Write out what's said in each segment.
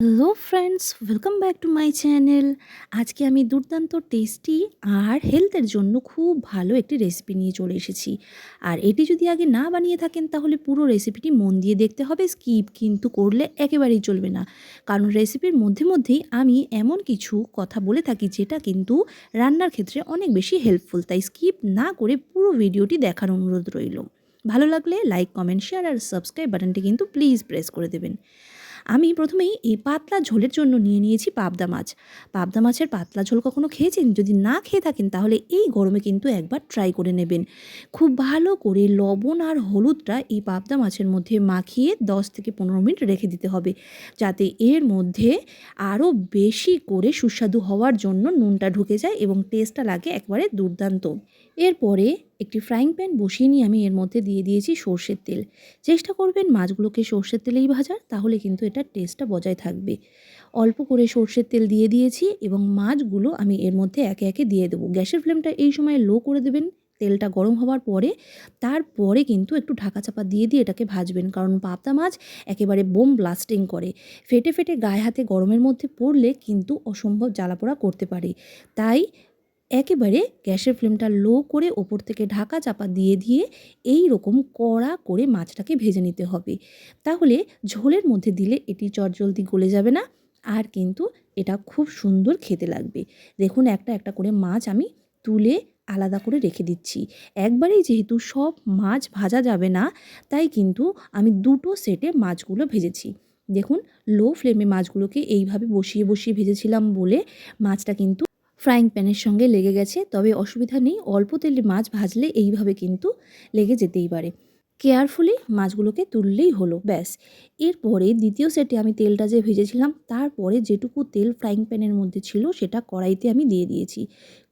Hello friends welcome back to my channel আজকে আমি দুর্দান্ত টেস্টি আর হেলথের জন্য খুব ভালো একটি রেসিপি নিয়ে চলে এসেছি। আর এটি যদি আগে না বানিয়ে থাকেন, তাহলে পুরো রেসিপিটি মন দিয়ে দেখতে হবে স্কিপ কিন্তু করলে একেবারেই চলবে না। কারণ রেসিপির মধ্যে মধ্যেই আমি এমন কিছু কথা বলে থাকি, যেটা কিন্তু রান্নার ক্ষেত্রে অনেক বেশি হেল্পফুল তাই স্কিপ না করে পুরো ভিডিওটি দেখার অনুরোধ রইল। ভালো লাগলে লাইক কমেন্ট শেয়ার আর সাবস্ক্রাইব বাটনটি কিন্তু প্লিজ প্রেস করে দেবেন। আমি প্রথমেই এই পাতলা ঝোলের জন্য নিয়ে নিয়েছি পাবদা মাছ। পাবদা মাছের পাতলা ঝোল কখনো খেয়েছেন? যদি না খেয়ে থাকেন, তাহলে এই গরমে কিন্তু একবার ট্রাই করে নেবেন। খুব ভালো করে লবণ আর হলুদটা এই পাবদা মাছের মধ্যে মাখিয়ে দশ থেকে পনেরো মিনিট রেখে দিতে হবে। যাতে এর মধ্যে আরও বেশি করে সুস্বাদু হওয়ার জন্য নুনটা ঢুকে যায় এবং টেস্টটা লাগে একবারে দুর্দান্ত। এরপরে একটি ফ্রাইং প্যান বসিয়ে নিয়ে আমি এর মধ্যে দিয়ে দিয়েছি সর্ষের তেল। চেষ্টা করবেন মাছগুলোকে সর্ষের তেলেই ভাজার, তাহলে কিন্তু এটার টেস্টটা বজায় থাকবে। অল্প করে সর্ষের তেল দিয়ে দিয়েছি এবং মাছগুলো আমি এর মধ্যে একে একে দিয়ে দেবো। গ্যাসের ফ্লেমটা এই সময় লো করে দেবেন। তেলটা গরম হওয়ার পরে, তারপরে কিন্তু একটু ঢাকা চাপা দিয়ে দিয়ে এটাকে ভাজবেন। কারণ পাবদা মাছ একেবারে বোম ব্লাস্টিং করে। ফেটে ফেটে গায়ে হাতে গরমের মধ্যে পড়লে কিন্তু অসম্ভব জ্বালাপোড়া করতে পারে। তাই একেবারে গ্যাসের ফ্লেমটা লো করে ওপর থেকে ঢাকা চাপা দিয়ে দিয়ে এই রকম কড়া করে মাছটাকে ভেজে নিতে হবে। তাহলে ঝোলের মধ্যে দিলে এটি চটজলদি গলে যাবে না আর কিন্তু এটা খুব সুন্দর খেতে লাগবে। দেখুন একটা একটা করে মাছ আমি তুলে আলাদা করে রেখে দিচ্ছি। একবারেই যেহেতু সব মাছ ভাজা যাবে না, তাই কিন্তু আমি দুটো সেটে মাছগুলো ভেজেছি। দেখুন লো ফ্লেমে মাছগুলোকে এইভাবে বসিয়ে বসিয়ে ভেজেছিলাম বলে মাছটা কিন্তু ফ্রাইং প্যানের সঙ্গে লেগে গেছে, তবে অসুবিধা নেই। অল্প তেলে মাছ ভাজলে এইভাবে কিন্তু লেগে যেতেই পারে। কেয়ারফুলি মাছগুলোকে তুললেই হলো, ব্যাস। এরপরে দ্বিতীয় সেটে আমি তেলটা যে ভেজেছিলাম, তারপরে যেটুকু তেল ফ্রাইং প্যানের মধ্যে ছিল, সেটা কড়াইতে আমি দিয়ে দিয়েছি।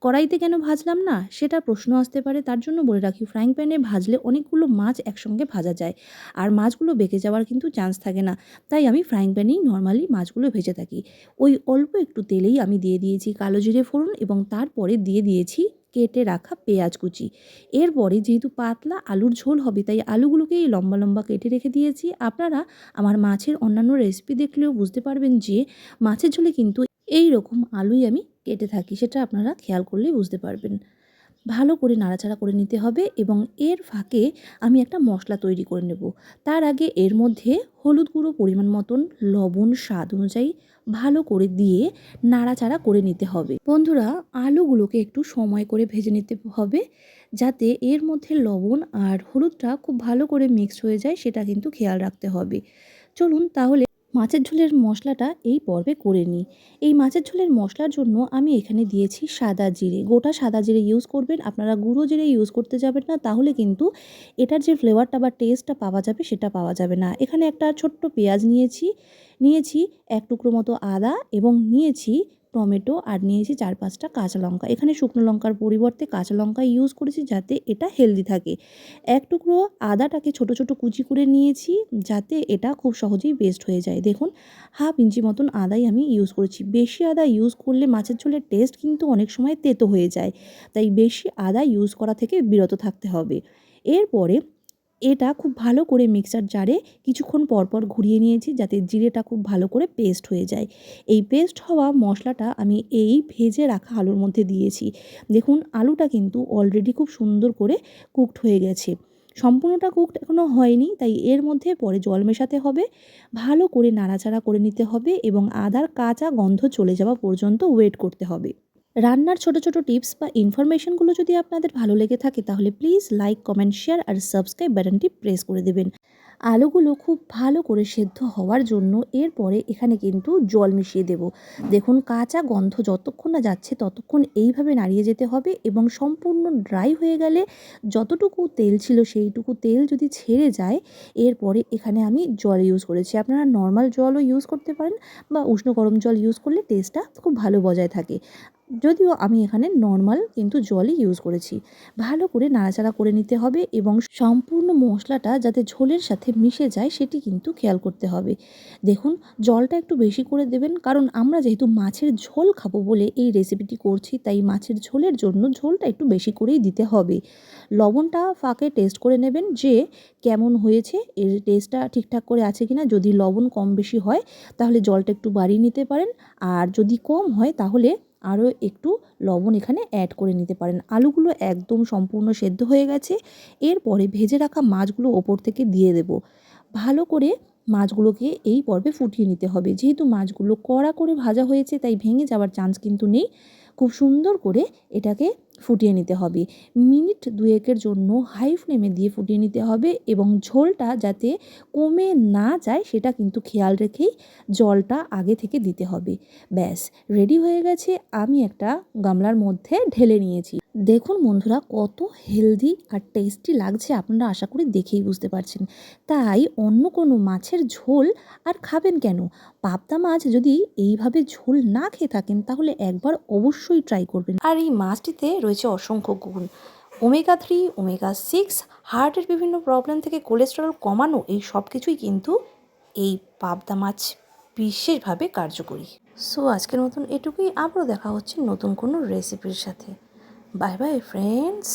কড়াইতে কেন ভাজলাম না? সেটা প্রশ্ন আসতে পারে, তার জন্য বলে রাখি ফ্রাইং প্যানে ভাজলে অনেকগুলো মাছ একসঙ্গে ভাজা যায়, আর মাছগুলো বেঁকে যাওয়ার কিন্তু চান্স থাকে না। তাই আমি ফ্রাইং প্যানেই নর্মালি মাছগুলো ভেজে থাকি। ওই অল্প একটু তেলেই আমি দিয়ে দিয়েছি কালো জিরে ফোড়ন এবং তারপরে দিয়ে দিয়েছি কেটে রাখা পেঁয়াজ কুচি। এরপরে যেহেতু পাতলা, আলুর ঝোল হবে, তাই আলুগুলোকে এই লম্বা লম্বা কেটে রেখে দিয়েছি। আপনারা আমার মাছের অন্যান্য রেসিপি দেখলেও বুঝতে পারবেন যে, মাছের ঝোলে কিন্তু এই রকম আলুই আমি কেটে থাকি, সেটা আপনারা খেয়াল করলেই বুঝতে পারবেন। ভালো করে নাড়াচাড়া করে নিতে হবে এবং এর ফাঁকে আমি একটা মশলা তৈরি করে নেব। তার আগে এর মধ্যে হলুদ গুঁড়ো পরিমাণ মতন লবণ স্বাদ অনুযায়ী ভালো করে দিয়ে নাড়াচাড়া করে নিতে হবে। বন্ধুরা, আলুগুলোকে একটু সময় করে ভেজে নিতে হবে যাতে এর মধ্যে লবণ আর হলুদটা খুব ভালো করে মিক্সড হয়ে যায় সেটা কিন্তু খেয়াল রাখতে হবে। চলুন তাহলে মাছের ঝোলের মশলাটা এই পর্বে করে নিই। এই মাছের ঝোলের মশলার জন্য আমি এখানে দিয়েছি সাদা জিরে। গোটা সাদা জিরে ইউজ করবেন। আপনারা গুঁড়ো জিরে ইউজ করতে যাবেন না। তাহলে কিন্তু এটার যে ফ্লেভারটা বা টেস্টটা পাওয়া যাবে সেটা পাওয়া যাবে না। এখানে একটা ছোট্ট পেঁয়াজ নিয়েছি। নিয়েছি এক টুকরো মতো আদা এবং নিয়েছি টমেটো আর নিয়েছি চার পাঁচটা কাঁচা লঙ্কা। এখানে শুকনো লঙ্কার পরিবর্তে কাঁচা লঙ্কা ইউজ করেছি যাতে এটা হেলদি থাকে। এক টুকরো আদাটাকে ছোট ছোট কুচি করে নিয়েছি যাতে এটা খুব সহজেই বেস্ট হয়ে যায়। দেখুন, হাফ ইঞ্চি মতন আদাই আমি ইউজ করেছি। বেশি আদা ইউজ করলে মাছের ঝোলের টেস্ট কিন্তু অনেক সময় তেতো হয়ে যায়। তাই বেশি আদা ইউজ করা থেকে বিরত থাকতে হবে। এরপরে এটা খুব ভালো করে মিক্সার জারে কিছুক্ষণ পরপর ঘুরিয়ে নিয়েছি যাতে জিরেটা খুব ভালো করে পেস্ট হয়ে যায়। এই পেস্ট হওয়া মশলাটা আমি এই ভেজে রাখা আলুর মধ্যে দিয়েছি। দেখুন, আলুটা কিন্তু অলরেডি খুব সুন্দর করে কুকড হয়ে গেছে। সম্পূর্ণটা কুকড এখনও হয়নি, তাই এর মধ্যে পরে জল মেশাতে হবে। ভালো করে নাড়াচাড়া করে নিতে হবে এবং আদার কাঁচা গন্ধ চলে যাওয়া পর্যন্ত ওয়েট করতে হবে। রান্নার ছোট ছোট টিপস বা ইনফরমেশনগুলো যদি আপনাদের ভালো লেগে থাকে, তাহলে প্লিজ লাইক কমেন্ট শেয়ার আর সাবস্ক্রাইব বাটনটি প্রেস করে দেবেন। আলুগুলো খুব ভালো করে সেদ্ধ হওয়ার জন্য এরপরে এখানে কিন্তু জল মিশিয়ে দেব। দেখুন, কাঁচা গন্ধ যতক্ষণ না যাচ্ছে, ততক্ষণ এইভাবে নাড়িয়ে যেতে হবে এবং সম্পূর্ণ ড্রাই হয়ে গেলে যতটুকু তেল ছিল সেইটুকু তেল যদি ছেড়ে যায়, এরপরে এখানে আমি জল ইউজ করেছি। আপনারা নর্মাল জলও ইউজ করতে পারেন বা উষ্ণ গরম জল ইউজ করলে টেস্টটা খুব ভালো বজায় থাকে। যদিও আমি এখানে নর্মাল কিন্তু জলই ইউজ করেছি। ভালো করে নাড়াচাড়া করে নিতে হবে এবং সম্পূর্ণ মশলাটা যাতে ঝোলের সাথে মিশে যায় সেটি কিন্তু খেয়াল করতে হবে। দেখুন, জলটা একটু বেশি করে দেবেন, কারণ আমরা যেহেতু মাছের ঝোল খাব বলে এই রেসিপিটি করছি, তাই মাছের ঝোলের জন্য ঝোলটা একটু বেশি করেই দিতে হবে। লবণটা ফাঁকে টেস্ট করে নেবেন যে কেমন হয়েছে, এর টেস্টটা ঠিকঠাক করে আছে কিনা। যদি লবণ কম বেশি হয়, তাহলে জলটা একটু বাড়িয়ে নিতে পারেন। আর যদি কম হয়, তাহলে আরও একটু লবণ এখানে অ্যাড করে নিতে পারেন। আলুগুলো একদম সম্পূর্ণ সেদ্ধ হয়ে গেছে। এরপরে ভেজে রাখা মাছগুলো ওপর থেকে দিয়ে দেব। ভালো করে মাছগুলোকে এই পর্বে ফুটিয়ে নিতে হবে। যেহেতু মাছগুলো কড়া করে ভাজা হয়েছে, তাই ভেঙে যাওয়ার চান্স কিন্তু নেই। খুব সুন্দর করে এটাকে ফুটিয়ে নিতে হবে। মিনিট দুয়েকের জন্য হাই ফ্লেমে দিয়ে ফুটিয়ে নিতে হবে এবং ঝোলটা যাতে কমে না যায় সেটা কিন্তু খেয়াল রেখেই জলটা আগে থেকে দিতে হবে। ব্যাস রেডি হয়ে গেছে। আমি একটা গামলার মধ্যে ঢেলে নিয়েছি। দেখুন বন্ধুরা, কত হেলদি আর টেস্টি লাগছে। আপনারা আশা করি দেখেই বুঝতে পারছেন। তাই অন্য কোনো মাছের ঝোল আর খাবেন কেন? পাবদা মাছ যদি এইভাবে ঝোল না খেয়ে থাকেন, তাহলে একবার অবশ্যই ট্রাই করবেন। আর এই মাছটিতে রয়েছে অসংখ্য গুণ। ওমেগা থ্রি ওমেগা সিক্স হার্টের বিভিন্ন প্রবলেম থেকে কোলেস্টেরল কমানো এই সব কিছুই কিন্তু এই পাবদা মাছ বিশেষভাবে কার্যকরী। সো আজকের মতন এটুকুই। আবারও দেখা হচ্ছে নতুন কোনো রেসিপির সাথে। Bye bye friends